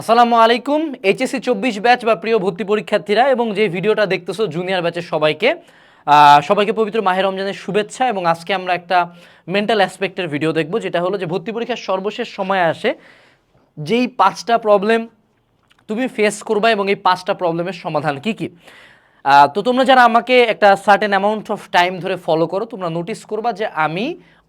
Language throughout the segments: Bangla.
আসসালামু আলাইকুম, এইচএসসি চব্বিশ ব্যাচ বা প্রিয় ভর্তি পরীক্ষার্থীরা এবং যে ভিডিওটা দেখতেছো জুনিয়র ব্যাচের সবাইকে সবাইকে পবিত্র মাহের রমজানের শুভেচ্ছা এবং আজকে আমরা একটা মেন্টাল অ্যাসপেক্টের ভিডিও দেখব, যেটা হলো যে ভর্তি পরীক্ষার সর্বশেষ সময় আসে, যেই পাঁচটা প্রবলেম তুমি ফেস করবা এবং এই পাঁচটা প্রবলেমের সমাধান কি কি? তো তোমরা যারা আমাকে একটা সার্টেন অ্যামাউন্ট অফ টাইম ধরে ফলো করো, তোমরা নোটিস করবা যে আমি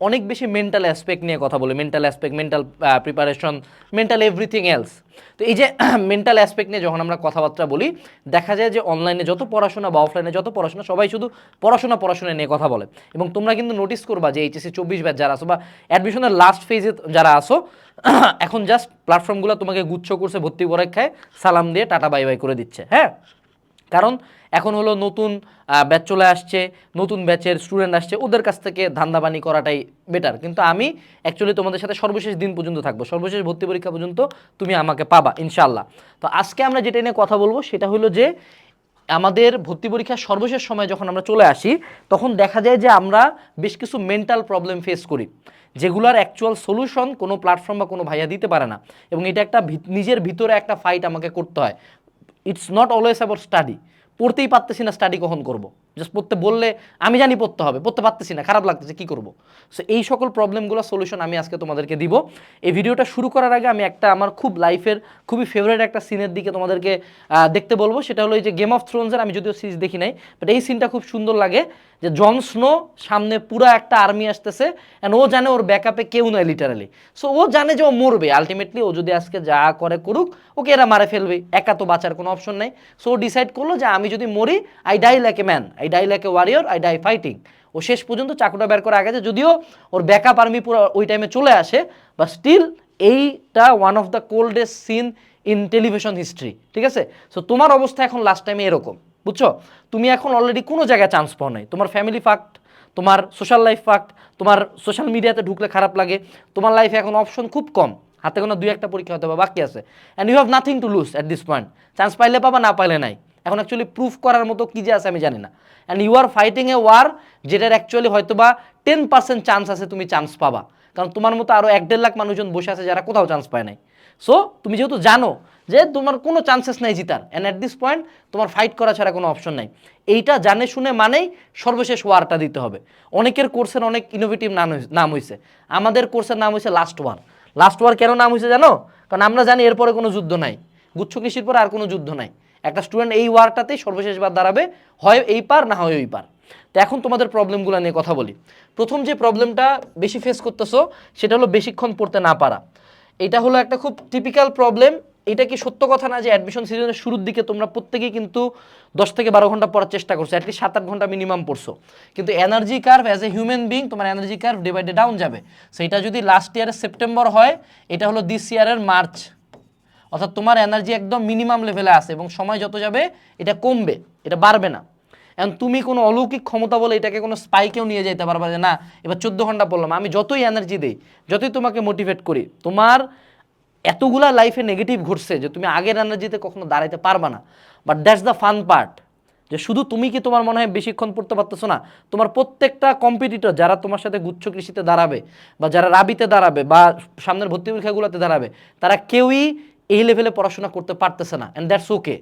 অনেক বেশি মেন্টাল অ্যাসপেক্ট নিয়ে কথা বলি। Mental aspect mental preparation mental everything else তো এই যে মেন্টাল অ্যাসপেক্ট নিয়ে যখন আমরা কথাবার্তা বলি, দেখা যায় যে অনলাইনে যত পড়াশোনা বা অফলাইনে যত পড়াশোনা, সবাই শুধু পড়াশোনা পড়াশোনা নিয়ে কথা বলে। এবং তোমরা কিন্তু নোটিস করবা যে এইচএসসি চব্বিশ ব্যাচ যারা আসো বা অ্যাডমিশনের লাস্ট ফেজে যারা আসো এখন জাস্ট প্ল্যাটফর্মগুলো তোমাকে গুচ্ছ করছে, ভর্তি পরীক্ষায়, সালাম দিয়ে টাটা বাই বাই করে দিচ্ছে। হ্যাঁ? কারণ এখন হলো নতুন ব্যাচ চলে আসছে, নতুন ব্যাচের স্টুডেন্ট আসছে, ওদের কাছ থেকে ধান্দাবানি করাটাই বেটার কিন্তু আমি অ্যাকচুয়ালি তোমাদের সাথে সর্বশেষ দিন পর্যন্ত থাকব, সর্বশেষ ভর্তি পরীক্ষা পর্যন্ত তুমি আমাকে পাবা ইনশাল্লাহ তো আজকে আমরা যেটা নিয়ে কথা বলব সেটা হলো যে, আমাদের ভর্তি পরীক্ষার সর্বশেষ সময় যখন আমরা চলে আসি, তখন দেখা যায় যে আমরা বেশ কিছু মেন্টাল প্রবলেম ফেস করি, যেগুলোর অ্যাকচুয়াল সলিউশন কোনো প্ল্যাটফর্ম বা কোনো ভাইয়া দিতে পারে না। এবং এটা একটা নিজের ভিতরে একটা ফাইট আমাকে করতে হয়। It's not always about study পড়তেই পারতেছি না স্টাডি কখন করব। জাস্ট পড়তে বললে আমি জানি পড়তে হবে, পড়তে পারতেছি না, খারাপ লাগতেছে, কি করব? সো এই সকল প্রবলেমগুলো সলিউশন আমি আজকে তোমাদেরকে দিব। এই ভিডিওটা শুরু করার আগে আমি একটা আমার খুব লাইফের খুবই ফেভারিট একটা সিনের দিকে তোমাদেরকে দেখতে বলব। সেটা হলো এই যে গেম অফ থ্রোনসের আমি যদিও সিরিজ দেখি নাই বাট এই সিনটা খুব সুন্দর লাগে যে জন স্নো সামনে পুরো একটা আর্মি আসতেছে অ্যান্ড ও জানে ওর ব্যাকআপে কেউ নয় লিটারালি সো ও জানে যে ও মরবে আলটিমেটলি ও যদি আজকে যা করে করুক, ওকে এরা মারে ফেলবে, একা তো বাঁচার কোনো অপশন নাই। সো ও ডিসাইড করল যে আমি যদি মরি I die like a man die like a warrior I die fighting ও শেষ পর্যন্ত চাকুটা বের করে আগে যদিও ওর ব্যাকআপ আর্মি পুরো ওই টাইমে চলে আসে বা স্টিল এইটা one of the coldest scene in television history ঠিক আছে? সো তোমার অবস্থা এখন লাস্ট টাইমে এরকম, বুঝছ? তুমি এখন অলরেডি কোনো জায়গায় চান্স পাও নাই। তোমার ফ্যামিলি ফাক্ট তোমার সোশ্যাল লাইফ ফাক্ট তোমার সোশ্যাল মিডিয়াতে ঢুকলে খারাপ লাগে, তোমার লাইফে এখন অপশন খুব কম। হাতে কোনো দুই একটা পরীক্ষা হতে বাকি আছে। And you have nothing to lose at this point chance পাইলে পাবা, না পাইলে নাই। এখন অ্যাকচুয়ালি প্রুফ করার মতো কী যে আছে আমি জানি না। And you are fighting a war যেটার অ্যাকচুয়ালি হয়তো বা টেন পার্সেন্ট চান্স আছে তুমি চান্স পাবা। কারণ তোমার মতো আরও এক দেড় লাখ মানুষজন বসে আছে যারা কোথাও চান্স পায় নাই। সো তুমি যেহেতু জানো যে তোমার কোনো চান্সেস নাই জিতার। অ্যান্ড অ্যাট দিস পয়েন্ট তোমার ফাইট করা ছাড়া কোনো অপশন নাই। এইটা জানে শুনে মানেই সর্বশেষ ওয়ারটা দিতে হবে। অনেকের কোর্সের অনেক ইনোভেটিভ নাম নাম হয়েছে আমাদের কোর্সের নাম হয়েছে লাস্ট ওয়ার লাস্ট ওয়ার কেন নাম হয়েছে জানো? কারণ আমরা জানি এরপরে কোনো যুদ্ধ নাই। গুচ্ছ কৃষির পরে আর কোনো যুদ্ধ নাই। একটা স্টুডেন্ট এই ওয়ারটাতেই সর্বশেষবার দাঁড়াবে, হয় এই পার না হয় ওই পার। তো এখন তোমাদের প্রবলেমগুলো নিয়ে কথা বলি। প্রথম যে প্রবলেমটা বেশি ফেস করতেছো, সেটা হলো বেশিক্ষণ পড়তে না পারা। এটা হলো একটা খুব টিপিক্যাল প্রবলেম এটা কি সত্য কথা না যে অ্যাডমিশন সিজনের শুরুর দিকে তোমরা প্রত্যেকেই কিন্তু দশ থেকে বারো ঘণ্টা পড়ার চেষ্টা করছ অ্যাটলিস্ট সাত আট ঘণ্টা মিনিমাম পড়ছো। কিন্তু energy curve as a human being তোমার energy curve day by day down যাবে। সেইটা যদি লাস্ট ইয়ারের সেপ্টেম্বর হয়, এটা হলো দিস ইয়ারের মার্চ অর্থাৎ তোমার এনার্জি একদম মিনিমাম লেভেলে আছে এবং সময় যত যাবে, এটা কমবে, এটা বাড়বে না। এখন তুমি কোনো অলৌকিক ক্ষমতা বলে এটাকে কোনো স্পাইকেও নিয়ে যেতে পারবা যে না, এবার চোদ্দ ঘণ্টা পড়লাম, আমি যতই এনার্জি দিই, যতই তোমাকে মোটিভেট করি, তোমার এতগুলা লাইফে নেগেটিভ ঘটছে যে তুমি আগের এনার্জিতে কখনো দাঁড়াইতে পারবা না। But that's the fun part যে শুধু তুমি কি তোমার মনে হয় বেশিক্ষণ পড়তে পারতেছো না, তোমার প্রত্যেকটা কম্পিটিটর যারা তোমার সাথে গুচ্ছ কৃষিতে দাঁড়াবে বা যারা রাবিতে দাঁড়াবে বা সামনের ভর্তি পরীক্ষাগুলোতে দাঁড়াবে, তারা কেউই এই লেভেলে পড়াশোনা করতে পারতেছে না অ্যান্ড দ্যাটস ওকে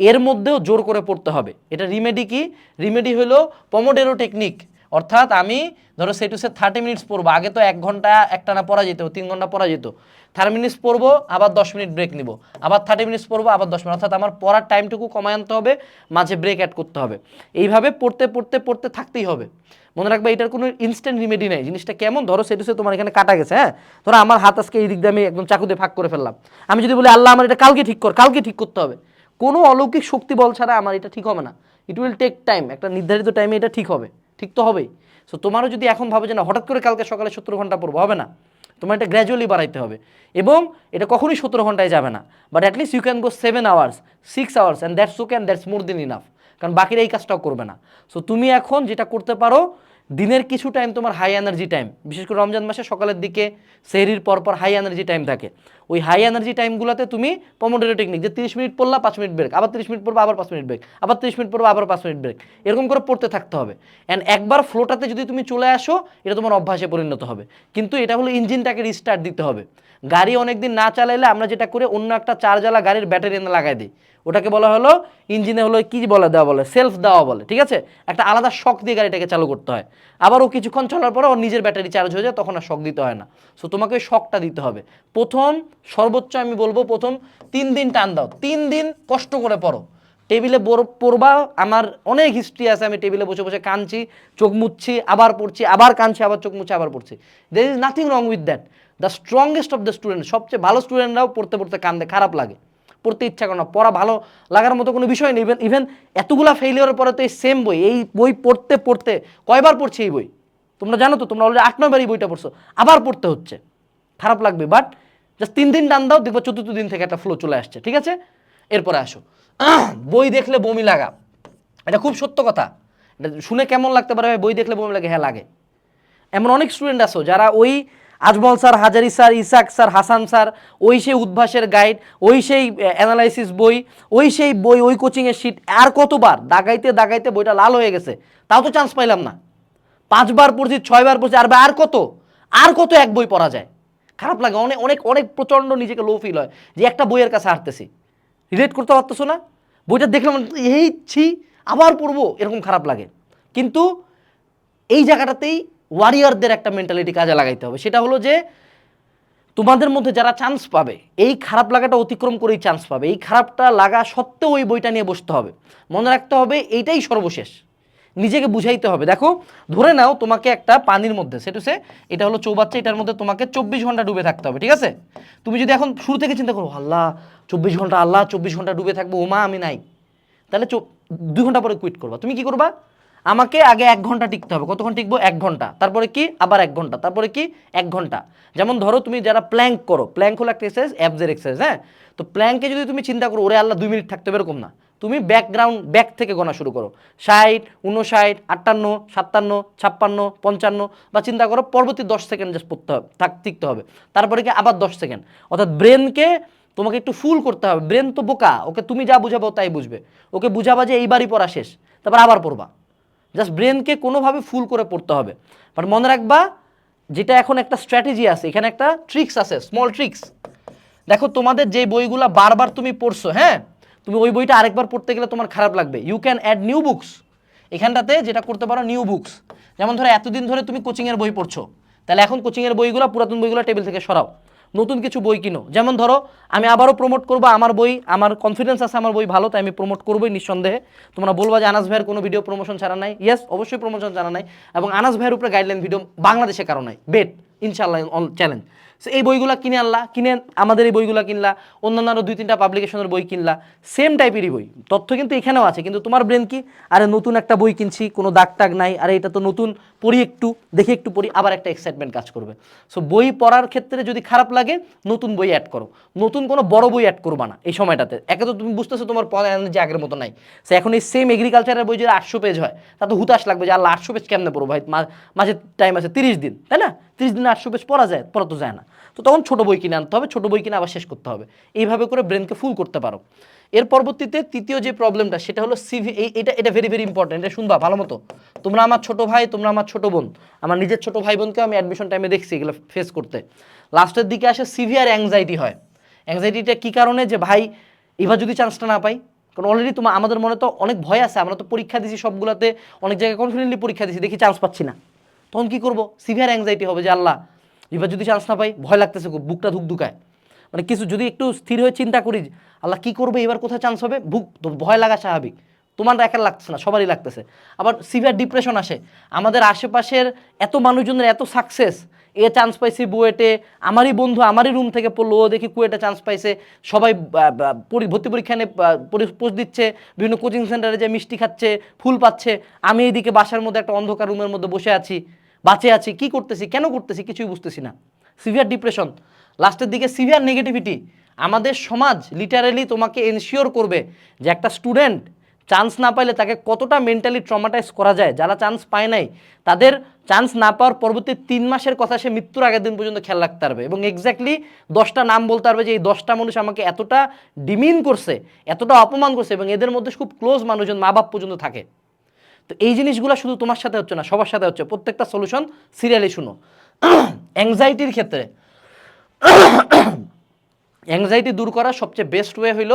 এর মধ্যেও জোর করে পড়তে হবে। এটা রিমেডি কি? রিমেডি হলো পমোডেরো টেকনিক অর্থাৎ আমি, ধরো say two say thirty minutes পড়ব, আগে তো এক ঘণ্টা একটানা পড়া যেত, তিন ঘণ্টা পড়া যেত। থার্টি মিনিটস পড়ব, আবার দশ মিনিট ব্রেক নিব। আবার থার্টি মিনিটস পড়ব, আবার দশ মিনিট অর্থাৎ আমার পড়ার টাইমটুকু কমায় আনতে হবে, মাঝে ব্রেক অ্যাড করতে হবে। এইভাবে পড়তে পড়তে পড়তে থাকতেই হবে। মনে রাখবে, এটার কোনো ইনস্ট্যান্ট রিমেডি নেই। জিনিসটা কেমন? ধরো সেটু সে তোমার এখানে কাটা গেছে হ্যাঁ? ধরো আমার হাত আজকে এই দিক দিয়ে আমি একদম চাকু দিয়ে ফাঁক করে ফেললাম। আমি যদি বলি, আল্লাহ, আমার এটা কালকে ঠিক কর কালকে ঠিক করতে হবে। কোনো অলৌকিক শক্তি বল ছাড়া আমার এটা ঠিক হবে না। ইট উইল টেক টাইম একটা নির্ধারিত টাইমে এটা ঠিক হবে। ঠিক তো হবেই। সো তোমারও যদি এখন ভাবে যে না, হঠাৎ করে কালকে সকালে সতেরো ঘণ্টা পড়ব, হবে না। তোমার এটা গ্র্যাজুয়ালি বাড়াইতে হবে। এবং এটা কখনোই সতেরো ঘন্টায় যাবে না। But at least you can go seven hours six hours and that's okay and that's more than enough কারণ বাকিরা এই কাজটাও করবে না। সো তুমি এখন যেটা করতে পারো, দিনের কিছু টাইম তোমার হাই এনার্জি টাইম বিশেষ করে রমজান মাসে সকালের দিকে, সেহরির পর পর হাই এনার্জি টাইম থাকে। ওই হাই এনার্জি টাইমগুলোতে তুমি পমোডোরো টেকনিক যে তিরিশ মিনিট পড়লা, পাঁচ মিনিট ব্রেক আবার তিরিশ মিনিট পড়বা, আবার পাঁচ মিনিট ব্রেক আবার তিরিশ মিনিট পড়বা, আবার পাঁচ মিনিট ব্রেক এরকম করে পড়তে থাকতে হবে। অ্যান্ড একবার ফ্লোটাতে যদি তুমি চলে আসো, এটা তোমার অভ্যাসে পরিণত হবে। কিন্তু এটা হলো ইঞ্জিনটাকে রিস্টার্ট দিতে হবে। গাড়ি অনেকদিন না চালাইলে আমরা যেটা করে, অন্য একটা চার্জালা গাড়ির ব্যাটারি এনে লাগাই দিই। ওটাকে বলা হলো ইঞ্জিনে হলো কি বলে, দেওয়া বলে সেলফ দেওয়া বলে, ঠিক আছে? একটা আলাদা শখ দিয়ে গাড়িটাকে চালু করতে হয়। আবার ও কিছুক্ষণ চলার পরে ওর নিজের ব্যাটারি চার্জ হয়ে যায়, তখন আর শক দিতে হয় না। সো তোমাকে ওই শকটা দিতে হবে। প্রথম সর্বোচ্চ আমি বলব প্রথম তিন দিন টান দাও। তিন দিন কষ্ট করে পড়ো। টেবিলে পড়বা, আমার অনেক হিস্ট্রি আছে, আমি টেবিলে বসে বসে কাঁদছি, চোখ মুচ্ছি আবার পড়ছি, আবার কাঁদছি, আবার চোখ মুচ্ছি আবার পড়ছি। There is nothing wrong with that the strongest of the student সবচেয়ে ভালো স্টুডেন্টরাও পড়তে পড়তে কান্দে, খারাপ লাগে। পড়তে ইচ্ছা করে না, পড়া ভালো লাগার মতো কোনো বিষয় নেই। ইভেন ইভেন এতগুলা ফেলিওরের পরে তো এই সেম বই, এই বই পড়তে পড়তে কয়বার পড়ছি এই বই? তোমরা জানো তো, তোমরা অলরেডি আট নয়বার এই বইটা পড়ছো। আবার পড়তে হচ্ছে। খারাপ লাগবে বাট জাস্ট তিন দিন টান দাও, দেখব চতুর্থ দিন থেকে একটা ফ্লো চলে আসছে, ঠিক আছে? এরপরে আসো। বই দেখলে বমি লাগা। এটা খুব সত্য কথা। এটা শুনে কেমন লাগতে পারে বই দেখলে বমি লাগে? হ্যাঁ লাগে। এমন অনেক স্টুডেন্ট আছো যারা ওই Ajmal sir, Hazari sir, Isak sir, Hasan sir, ওই সেই উদ্ভাসের গাইড ওই সেই অ্যানালাইসিস বই, ওই সেই বই, ওই কোচিংয়ের শিট আর কতবার, দাগাইতে দাগাইতে বইটা লাল হয়ে গেছে। তাও তো চান্স পাইলাম না। পাঁচবার পড়ছি, ছয়বার পড়ছি, আর আর কত? আর কত এক বই পড়া যায়? খারাপ লাগে, অনেক অনেক অনেক প্রচণ্ড নিজেকে লো ফিল হয় যে একটা বইয়ের কাছে হারতেছি রিলেট করতে পারতেছো না? বইটা দেখলাম এই ছি, আবার পড়ব? এরকম খারাপ লাগে। কিন্তু এই জায়গাটাতেই ওয়ারিয়ারদের একটা মেন্টালিটি কাজে লাগাইতে হবে। সেটা হলো যে তোমাদের মধ্যে যারা চান্স পাবে, এই খারাপ লাগাটা অতিক্রম করেই চান্স পাবে। এই খারাপটা লাগা সত্ত্বেও ওই বইটা নিয়ে বসতে হবে। মনে রাখতে হবে, এইটাই সর্বশেষ। নিজেকে বুঝাইতে হবে। দেখো, ধরে নাও তোমাকে একটা পানির মধ্যে, সেটু সে এটা হলো চৌবাচ্চা, এটার মধ্যে তোমাকে চব্বিশ ঘণ্টা ডুবে থাকতে হবে, ঠিক আছে? তুমি যদি এখন শুরু থেকে চিন্তা করো, আল্লাহ, চব্বিশ ঘণ্টা, আল্লাহ, চব্বিশ ঘণ্টা ডুবে থাকব, ওমা, আমি নাই। তাহলে দুই ঘণ্টা পরে কুইট করবা। তুমি কি করবা? আমাকে আগে এক ঘণ্টা টিকতে হবে। কতক্ষণ টিকবো? এক ঘণ্টা। তারপরে কি? আবার এক ঘণ্টা। তারপরে কি? এক ঘণ্টা। যেমন ধরো, তুমি যারা প্ল্যাঙ্ক করো প্ল্যাঙ্ক হলো একটা এক্সারসাইজ অ্যাবজের এক্সারসাইজ হ্যাঁ? তো প্ল্যাঙ্কে যদি তুমি চিন্তা করো, ওরে আল্লাহ, দুই মিনিট থাকতে হবে, এরকম না। তুমি ব্যাকগ্রাউন্ড ব্যাক থেকে গোনা শুরু করো। ষাট উনষাট আটান্ন, সাতান্ন, ছাপ্পান্ন, পঞ্চান্ন, বা চিন্তা করো পরবর্তী দশ সেকেন্ড জাস্ট পড়তে হবে, থাক, টিকতে হবে। তারপরে কি আবার দশ সেকেন্ড অর্থাৎ ব্রেনকে তোমাকে একটু ফুল করতে হবে। ব্রেন তো বোকা, ওকে তুমি যা বুঝাবো তাই বুঝবে। ওকে বুঝাবা যে এইবারই পড়া শেষ, তারপর আবার পড়বা। জাস্ট ব্রেনকে কোনোভাবে ফুল করে পড়তে হবে। বাট মনে রাখবা, যেটা এখন একটা স্ট্র্যাটেজি আছে, এখানে একটা ট্রিক্স আছে স্মল ট্রিক্স দেখো তোমাদের যে বইগুলা বারবার তুমি পড়ছো হ্যাঁ? তুমি ওই বইটা আরেকবার পড়তে গেলে তোমার খারাপ লাগবে। You can add new books এখানটাতে যেটা করতে পারো নিউ বুকস যেমন ধরো এতদিন ধরে তুমি কোচিংয়ের বই পড়ছো। তাহলে এখন কোচিংয়ের বইগুলো, পুরাতন বইগুলো টেবিল থেকে সরাও। নতুন কিছু বই কিনো। যেমন ধরো, আমি আবারও প্রমোট করব আমার বই, আমার কনফিডেন্স আছে আমার বই ভালো, তাই আমি প্রমোট করবোই নিঃসন্দেহে। তোমরা বলবা যে আনাস ভাইয়ের কোনো ভিডিও প্রমোশন ছাড়া নাই। ইয়েস অবশ্যই প্রমোশন ছাড়া নাই। এবং আনাস ভাইয়ের উপরে গাইডলাইন ভিডিও বাংলাদেশে কারও নাই। বেট ইনশাল্লাহ অল চ্যালেঞ্জ সো এই বইগুলো কিনে আনলা, কিনে আমাদের এই বইগুলো কিনলা, অন্যান্য আরও দুই, তিনটা পাবলিকেশনের বই কিনলা সেম টাইপেরই বই। তথ্য কিন্তু এখানেও আছে, কিন্তু তোমার ব্রেন কি, আরে নতুন একটা বই কিনছি, কোনো দাগ টাগ নাই, আরে এটা তো নতুন পড়ি একটু, দেখি একটু পড়ি, আবার একটা এক্সাইটমেন্ট কাজ করবে। সো বই পড়ার ক্ষেত্রে যদি খারাপ লাগে, নতুন বই অ্যাড করো। নতুন কোনো বড় বই অ্যাড করবা না এই সময়টাতে। একে তো তুমি বুঝতেছো, তোমার পড়া এনার্জি আগের মতো নাই। সে এখন এই সেম এগ্রিকালচারের বই যদি আটশো পেজ হয় তা তো হুতাশ লাগবে যে, আল্লাহ, আটশো পেজ কেমনে পড়ো ভাই? মাঝে টাইম আছে তিরিশ দিন, তাই না? তিরিশ দিনে আটশো পেজ পড়া যায়, পড়া তো যায় না। তো তখন ছোটো বই কিনে আনতে হবে, ছোটো বই কিনে আবার শেষ করতে হবে। এইভাবে করে ব্রেনকে ফুল করতে পারো। এর পরবর্তীতে তৃতীয় যে প্রবলেমটা সেটা হলো সিভি এটা এটা ভেরি ভেরি ইম্পর্টেন্ট এটা শুনবা ভালো মতো। তোমরা আমার ছোট ভাই, তোমরা আমার ছোট বোন, আমার নিজের ছোট ভাই বোনকে আমি অ্যাডমিশন টাইমে দেখছি এগুলো ফেস করতে। লাস্টের দিকে আসে সিভিয়ার অ্যাংজাইটি হয়। অ্যাংজাইটিটা কী কারণে? যে ভাই, এবার যদি চান্সটা না পাই, কারণ অলরেডি তোমার আমাদের মনে তো অনেক ভয় আছে, আমরা তো পরীক্ষা দিছি সবগুলোতে, অনেক জায়গায় কনফিডেন্টলি পরীক্ষা দিছি, দেখি চান্স পাচ্ছি না। তখন কী করব? সিভিয়ার অ্যাংজাইটি হবে যে আল্লাহ, এবার যদি চান্স না পাই, ভয় লাগতেছে খুব, বুকটা ধুকধুকায়। মানে কিছু যদি একটু স্থির হয়ে চিন্তা করি আল্লাহ কি করবে, এবার কোথায় চান্স হবে? বুক তো ভয় লাগা স্বাভাবিক। তোমার একার লাগছে না, সবারই লাগতেছে। আবার সিভিয়ার ডিপ্রেশন আসে। আমাদের আশেপাশের এত মানুষজনের এত সাকসেস এ চান্স পাইছি বুয়েটে, আমারই বন্ধু আমারই রুম থেকে পড়ল, ও দেখি কুয়েটে চান্স পাইছে, সবাই ভর্তি পরীক্ষা নিয়ে পোস্ট দিচ্ছে, বিভিন্ন কোচিং সেন্টারে যে মিষ্টি খাচ্ছে, ফুল পাচ্ছে, আমি এইদিকে বাসার মধ্যে একটা অন্ধকার রুমের মধ্যে বসে আছি, বাঁচে আছি, কি করতেছি, কেন করতেছি, কিছুই বুঝতেছি না। সিভিয়ার ডিপ্রেশন লাস্টের দিকে সিভিয়ার নেগেটিভিটি আমাদের সমাজ লিটারালি তোমাকে এনশিওর করবে যে একটা স্টুডেন্ট চান্স না পাইলে তাকে কতটা মেন্টালি ট্রমাটাইজ করা যায়। যারা চান্স পায় নাই, তাদের চান্স না পাওয়ার পরবর্তী তিন মাসের কথা সে মৃত্যুর আগের দিন পর্যন্ত খেয়াল রাখতে পারবে এবং এক্স্যাক্টলি দশটা নাম বলতে পারবে যে এই দশটা মানুষ আমাকে এতটা ডিমিন করছে, এতটা অপমান করছে এবং এদের মধ্যে খুব ক্লোজ মানুষজন মা বাপ পর্যন্ত থাকে। তো এই জিনিসগুলো শুধু তোমার সাথে হচ্ছে না, সবার সাথে হচ্ছে। প্রত্যেকটা সলিউশন সিরিয়ালি শুনো। অ্যাংজাইটির ক্ষেত্রে অ্যাংজাইটি দূর করার সবচেয়ে বেস্ট ওয়ে হইল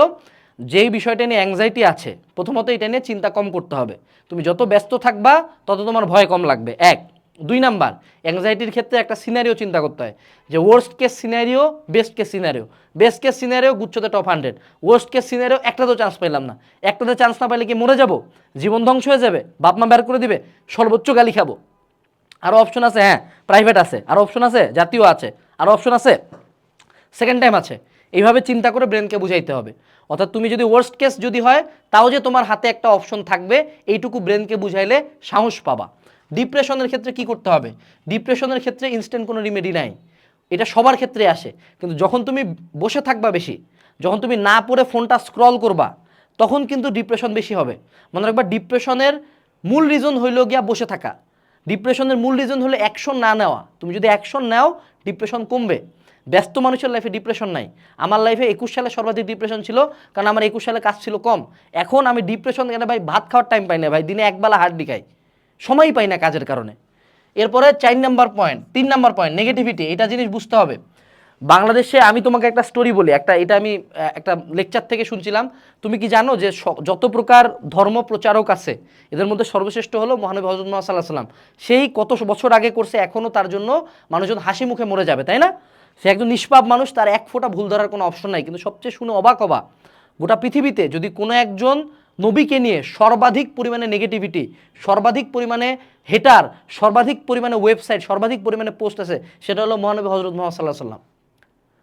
যেই বিষয়টা নিয়ে অ্যাংজাইটি আছে, প্রথমত এটা নিয়ে চিন্তা কম করতে হবে। তুমি যত ব্যস্ত থাকবা, তত তোমার ভয় কম লাগবে। এক। দুই নাম্বার অ্যাংজাইটির ক্ষেত্রে একটা সিনারিও চিন্তা করতে হয়। যে worst case scenario best case scenario best case scenario গুচ্ছতে top hundred worst case scenario একটা তো চান্স পেলাম না। একটাতে চান্স না পাইলে কি মরে যাব? জীবন ধ্বংস হয়ে যাবে? বাপ মা বের করে দিবে? সর্বোচ্চ গালি খাব? আরও অপশন আছে হ্যাঁ প্রাইভেট আছে। আরও অপশন আছে, জাতীয় আছে। আরও অপশন আছে? সেকেন্ড টাইম আছে। এইভাবে চিন্তা করে ব্রেনকে বুঝাইতে হবে। অর্থাৎ তুমি যদি ওয়ার্স্ট কেস যদি হয়, তাও যে তোমার হাতে একটা অপশন থাকবে, এইটুকু ব্রেনকে বুঝাইলে সাহস পাবা। ডিপ্রেশনের ক্ষেত্রে কি করতে হবে? ডিপ্রেশনের ক্ষেত্রে ইনস্ট্যান্ট কোনো রিমেডি নাই। এটা সবার ক্ষেত্রে আসে। কিন্তু যখন তুমি বসে থাকবা বেশি, যখন তুমি না পড়ে ফোনটা স্ক্রল করবা, তখন কিন্তু ডিপ্রেশন বেশি হবে। মনে রাখবা ডিপ্রেশনের মূল রিজন হইল গিয়া বসে থাকা। ডিপ্রেশনের মূল রিজন হলো অ্যাকশন না নেওয়া। তুমি যদি অ্যাকশন নাও ডিপ্রেশন কমবে। ব্যস্ত মানুষের লাইফে ডিপ্রেশন নাই। আমার লাইফে একুশ সালে সর্বাধিক ডিপ্রেশন ছিল, কারণ আমার একুশ সালে কাজ ছিল কম। এখন আমি ডিপ্রেশন কেন ভাই? ভাত খাওয়ার টাইম পাই না ভাই। দিনে একবেলা হাড্ডি খাই। সময়ই পাই না কাজের কারণে। এরপরে চার নাম্বার পয়েন্ট তিন নাম্বার পয়েন্ট নেগেটিভিটি এটা জিনিস বুঝতে হবে। বাংলাদেশে আমি তোমাকে একটা স্টোরি বলি, একটা, এটা আমি একটা লেকচার থেকে শুনছিলাম। তুমি কি জানো যে যত প্রকার ধর্ম প্রচারক আছে, এদের মধ্যে সর্বশ্রেষ্ঠ হলো মহানবী হজরত মোহাম্মদ সাল্লাহ সাল্লাম সেই কত বছর আগে করছে, এখনও তার জন্য মানুষজন হাসি মুখে মরে যাবে, তাই না? সে একজন নিষ্পাপ মানুষ, তার এক ফোঁটা ভুল ধরার কোনো অপশন নাই। কিন্তু সবচেয়ে শুনে অবাক অবা গোটা পৃথিবীতে যদি কোনো একজন নবীকে নিয়ে সর্বাধিক পরিমাণে নেগেটিভিটি সর্বাধিক পরিমাণে হেটার সর্বাধিক পরিমাণে ওয়েবসাইট সর্বাধিক পরিমাণে পোস্ট আছে, সেটা হলো মহানবী হজরত মোহাম্মদ সাল্লাহ সাল্লাম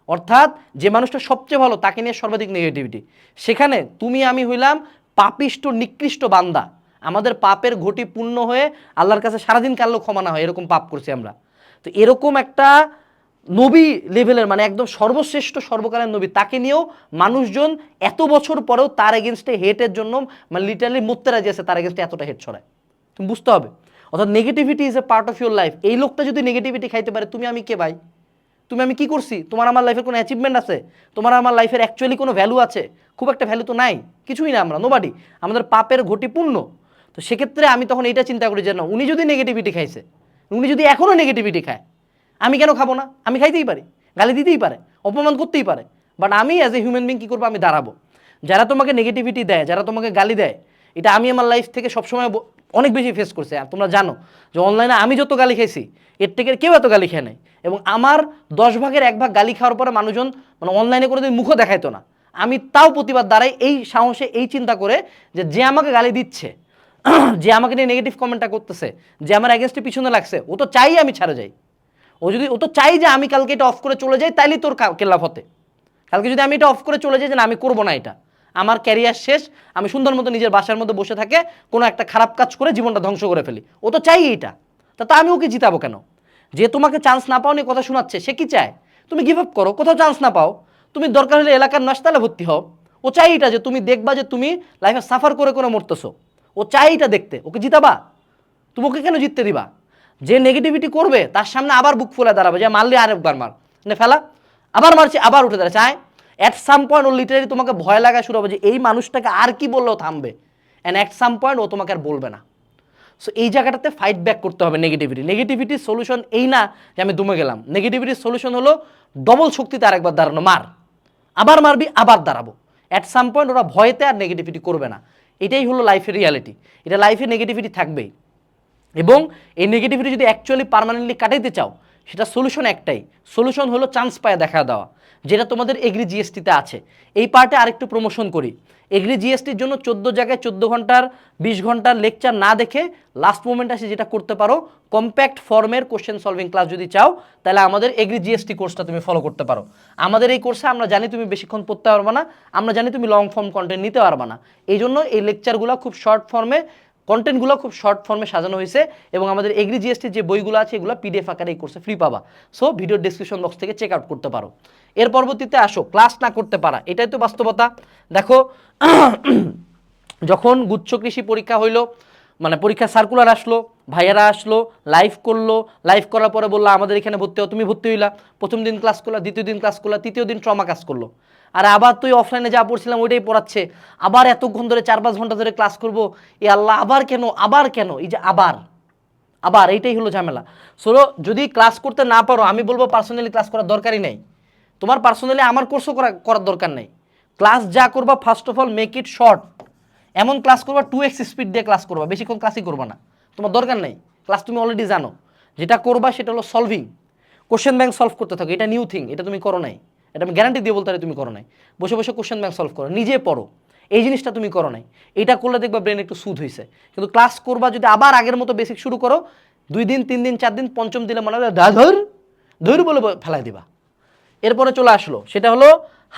অর্থাৎ যে মানুষটা সবচেয়ে ভালো, তাকে নিয়ে সর্বাধিক নেগেটিভিটি সেখানে তুমি, আমি হইলাম পাপিষ্ট নিকৃষ্ট বান্দা। আমাদের পাপের ঘটি পূর্ণ হয়ে আল্লাহর কাছে সারাদিন কাল্লো ক্ষমা না হয়, এরকম পাপ করছি আমরা। তো এরকম একটা নবী লেভেলের মানে একদম সর্বশ্রেষ্ঠ, সর্বকালের নবী, তাকে নিয়েও মানুষজন এত বছর পরেও তার এগেনস্টে হেটের জন্য মানে লিটারালি মরতে রাজি আছে, তার এগেনস্টে এতটা হেট ছড়ায়। তুমি বুঝতে হবে। অর্থাৎ negativity is a part of your life এই লোকটা যদি নেগেটিভিটি খাইতে পারে, তুমি, আমি কে ভাই? তুমি আমি কি করছি? তোমার আমার লাইফের কোনো অ্যাচিভমেন্ট আছে? তোমার আমার লাইফের অ্যাকচুয়ালি কোনো ভ্যালু আছে? খুব একটা ভ্যালু তো নাই। কিছুই না আমরা নোবাডি আমাদের পাপের ঘটি পূর্ণ। তো সেক্ষেত্রে আমি তখন এটা চিন্তা করি যে, না, উনি যদি নেগেটিভিটি খাইছে, উনি যদি এখনও নেগেটিভিটি খায়, আমি কেন খাব না? আমি খাইতেই পারি, গালি দিতেই পারে, অপমান করতেই পারে। বাট আমি অ্যাজ এ হিউম্যান বিং কী করব? আমি দাঁড়াবো। যারা তোমাকে নেগেটিভিটি দেয়, যারা তোমাকে গালি দেয় এটা আমি আমার লাইফ থেকে সবসময় অনেক বেশি ফেস করছি। আর তোমরা জানো যে অনলাইনে আমি যত গালি খাইছি, এর থেকে কেউ এত গালি খেয়ে নেয় এবং আমার দশ ভাগের এক ভাগ গালি খাওয়ার পরে মানুষজন মানে অনলাইনে কোনো কোনোদিন মুখও দেখাইতো না। আমি তাও প্রতিবাদ দ্বারাই এই সাহসে, এই চিন্তা করে যে যে আমাকে গালি দিচ্ছে, যে আমাকে নিয়ে নেগেটিভ কমেন্টটা করতেছে, যে আমার অ্যাগেনস্টে পিছনে লাগছে, ও তো চাই আমি ছাড়ে যাই। ও যদি, ও তো চাই যে আমি কালকে এটা অফ করে চলে যাই, তাইলেই তোর কা- কেল্লাফ হতে কালকে যদি আমি এটা অফ করে চলে যাই যে না, আমি করব না এটা। আমার ক্যারিয়ার শেষ, আমি সুন্দর মতো নিজের বাসার মধ্যে বসে থাকে, কোনো একটা খারাপ কাজ করে জীবনটা ধ্বংস করে ফেলি। ও তো চাই এইটা তা তা আমি ওকে জিতাবো কেন? যে তোমাকে চান্স না পাও নিয়ে কথা শোনাচ্ছে, সে কি চায়? তুমি গিভ আপ করো, কোথাও চান্স না পাও। তুমি দরকার হলে এলাকার নাস্তালে ভর্তি হও। ও চাই এটা যে তুমি দেখবা যে তুমি লাইফে সাফার করে করে মরতেছো। ও চাই এটা দেখতে। ওকে জিতাবা? তুমি ওকে কেন জিততে দিবা? যে নেগেটিভিটি করবে, তার সামনে আবার বুক ফুলে দাঁড়াবে। যে মারলে আরেকবার মার। নে ফেলা। আবার মারছে, আবার উঠে দাঁড়াচ্ছে আয় অ্যাট সাম পয়েন্ট ও লিটারি তোমাকে ভয় লাগা শুরু হবে যে এই মানুষটাকে আর কি বললেও থামবে। অ্যান্ড অ্যাট সাম পয়েন্ট ও তোমাকে আর বলবে না। সো এই জায়গাটাতে ফাইট ব্যাক করতে হবে নেগেটিভিটি নেগেটিভিটির সলিউশন এই না যে আমি দমে গেলাম। নেগেটিভিটির সলিউশন হলো ডবল শক্তিতে আরেকবার দাঁড়ানো। মার। আবার মারবি, আবার দাঁড়াবো। অ্যাট সাম পয়েন্ট ওরা ভয়েতে আর নেগেটিভিটি করবে না। এটাই হলো লাইফের রিয়ালিটি এটা লাইফে নেগেটিভিটি থাকবেই। এবং এই নেগেটিভিটি যদি অ্যাকচুয়ালি পার্মানেন্টলি কাটাইতে চাও, সেটা সলিউশন একটাই। সলিউশন হলো চান্স পায় দেখা দেওয়া। যেটা তোমাদের এগ্রি জিএসটিতে আছে। এই পার্টে আরেকটু প্রমোশন করি। এগ্রি জিএসটির জন্য চোদ্দ জায়গায় চোদ্দ ঘণ্টার, বিশ ঘণ্টার লেকচার না দেখে লাস্ট মোমেন্ট আসে যেটা করতে পারো কম্প্যাক্ট ফর্মের কোশ্চেন সলভিং ক্লাস যদি চাও, তাহলে আমাদের এগ্রি জিএসটি কোর্সটা তুমি ফলো করতে পারো। আমাদের এই কোর্সে আমরা জানি তুমি বেশিক্ষণ পড়তে পারবে না, আমরা জানি তুমি লং ফর্ম কন্টেন্ট নিতে পারবে না। এই জন্য এই লেকচারগুলো খুব শর্ট ফর্মে কন্টেন্টগুলো খুব শর্ট ফর্মে সাজানো হয়েছে এবং আমাদের এগ্রি জিএসটির যে বইগুলো আছে এগুলো পিডিএফ আকারে এই কোর্সে ফ্রি পাবা। সো ভিডিও ডিসক্রিপশন বক্স থেকে চেক আউট করতে পারো। এর পরবর্তীতে আসো ক্লাস না করতে পারা, এটাই তো বাস্তবতা। দেখো, যখন গুচ্ছ কৃষি পরীক্ষা হইল মানে পরীক্ষা সার্কুলার আসলো, ভাইয়ারা আসলো লাইভ করল লাইভ করার পরে বলল, আমাদের এখানে ভর্তি হও, তুমি ভর্তি হইলা। প্রথম দিন ক্লাস করলা দ্বিতীয় দিন ক্লাস করলা তৃতীয় দিন ট্রমা কাজ করল। আর আবার তুই অফলাইনে যা পড়ছিলাম, ওইটাই পড়াচ্ছে। আবার এতক্ষণ ধরে চার পাঁচ ঘণ্টা ধরে ক্লাস করব। এ আল্লাহ, আবার কেন? আবার কেন? এই যে আবার। আবার, এইটাই হলো ঝামেলা। সোলো যদি ক্লাস করতে না পারো, আমি বলব পার্সোনালি ক্লাস করার দরকারই নেই। তোমার পার্সোনালি আমার কোর্সও করা, করার দরকার নেই। ক্লাস যা করবা first of all make it short এমন ক্লাস করবা টু এক্স স্পিড দিয়ে ক্লাস করবা। বেশিক্ষণ ক্লাসই করবা না। তোমার দরকার নেই। ক্লাস তুমি অলরেডি জানো। যেটা করবা, সেটা হলো সলভিং কোশ্চেন ব্যাংক সলভ করতে থাকো। এটা নিউ থিং এটা তুমি করো নাই। এটা আমি গ্যারান্টি দিয়ে বলতে পারি তুমি করো নাই। বসে বসে কোশ্চেন ব্যাংক সলভ করো। নিজে পড়ো। এই জিনিসটা তুমি করো নাই। এটা করলে দেখবা ব্রেন একটু সুদ হয়েছে কিন্তু ক্লাস করবা যদি আবার আগের মতো বেসিক শুরু করো, দুই দিন, তিন দিন, চার দিন, পঞ্চম দিলে মনে হবে ধর ধর বলে ফেলাই দিবা। এরপরে চলে আসলো। সেটা হলো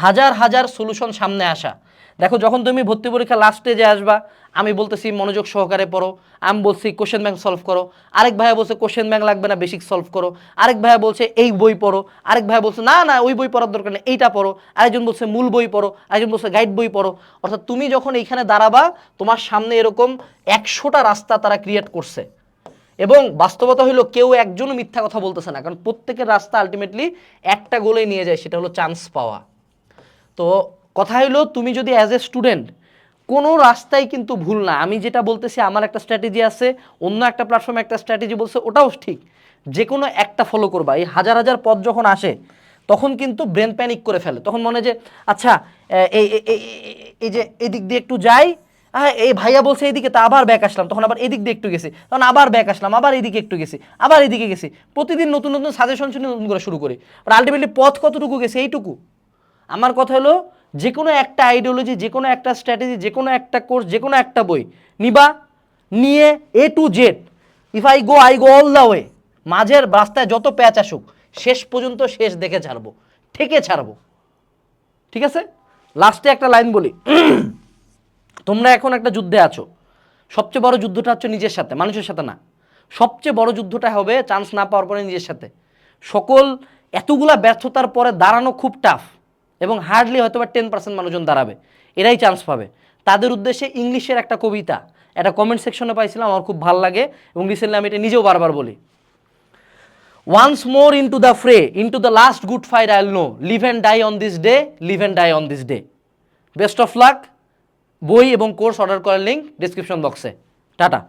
হাজার হাজার সলিউশন সামনে আসা। দেখো, যখন তুমি ভর্তি পরীক্ষা লাস্ট স্টেজে আসবা আমি বলতেছি মনোযোগ সহকারে পড়ো, আমি বলছি কোশ্চেন ব্যাংক সলভ করো, আরেক ভাইয়া বলছে কোশ্চেন ব্যাংক লাগবে না বেসিক সলভ করো, আরেক ভাইয়া বলছে এই বই পড়ো, আরেক ভাইয়া বলছে না না, ওই বই পড়ার দরকার নেই, এইটা পড়ো, আরেকজন বলছে মূল বই পড়ো, আরেকজন বলছে গাইড বই পড়ো। অর্থাৎ তুমি যখন এইখানে দাঁড়াবা, তোমার সামনে এরকম একশোটা রাস্তা তারা ক্রিয়েট করছে। এবং বাস্তবতা হলো কেউ একজনও মিথ্যা কথা বলতেছে না, কারণ প্রত্যেকের রাস্তা আলটিমেটলি একটা গোলে নিয়ে যায়, সেটা হলো চান্স পাওয়া। তো কথা হলো তুমি যদি অ্যাজ এ স্টুডেন্ট কোনো রাস্তাই কিন্তু ভুল না। আমি যেটা বলতেছি, আমার একটা স্ট্র্যাটেজি আছে, অন্য একটা প্ল্যাটফর্মে একটা স্ট্র্যাটেজি বলছে, ওটাও ঠিক। যে কোনো একটা ফলো করবা। এই হাজার হাজার পথ যখন আসে, তখন কিন্তু ব্রেন প্যানিক করে ফেলে। তখন মনে যে আচ্ছা এই এই- এই- এই- এই যে এদিক দিয়ে একটু যাই হ্যাঁ এই ভাইয়া বলছে এইদিকে তা আবার ব্যাক আসলাম। তখন আবার এদিক দিয়ে একটু গেছি। তখন আবার ব্যাক আসলাম, আবার এদিকে একটু গেছি, আবার এদিকে গেছি। প্রতিদিন নতুন নতুন সাজেশন শুনে নতুন করে শুরু করি। আর আলটিমেটলি পথ কতটুকু গেছে, এইটুকু। আমার কথা হলো যে কোনো একটা আইডিওলজি যে কোনো একটা স্ট্র্যাটেজি যে কোনো একটা কোর্স যে কোনো একটা বই নিবা, নিয়ে A to Z if I go I go all the way মাঝের রাস্তায় যত প্যাচ আসুক, শেষ পর্যন্ত শেষ দেখে ছাড়বো, ঠেকে ছাড়বো। ঠিক আছে? লাস্টে একটা লাইন বলি। তোমরা এখন একটা যুদ্ধে আছো। সবচেয়ে বড় যুদ্ধটা হচ্ছে নিজের সাথে, মানুষের সাথে না। সবচেয়ে বড় যুদ্ধটা হবে চান্স না পাওয়ার পরে নিজের সাথে। সকল এতগুলা ব্যর্থতার পরে দাঁড়ানো খুব টাফ এবং হার্ডলি হয়তো বা টেন পার্সেন্ট মানুষজন দাঁড়াবে। এরাই চান্স পাবে। তাদের উদ্দেশ্যে ইংলিশের একটা কবিতা একটা কমেন্ট সেকশনে পাইছিলাম, আমার খুব ভালো লাগে এবং রিসেন্টলি আমি এটা নিজেও বারবার বলি। Once more into the fray into the last good fight I'll know live and die on this day live and die on this day best of luck বই এবং কোর্স অর্ডার করার লিঙ্ক ডিসক্রিপশন বক্সে টাটা।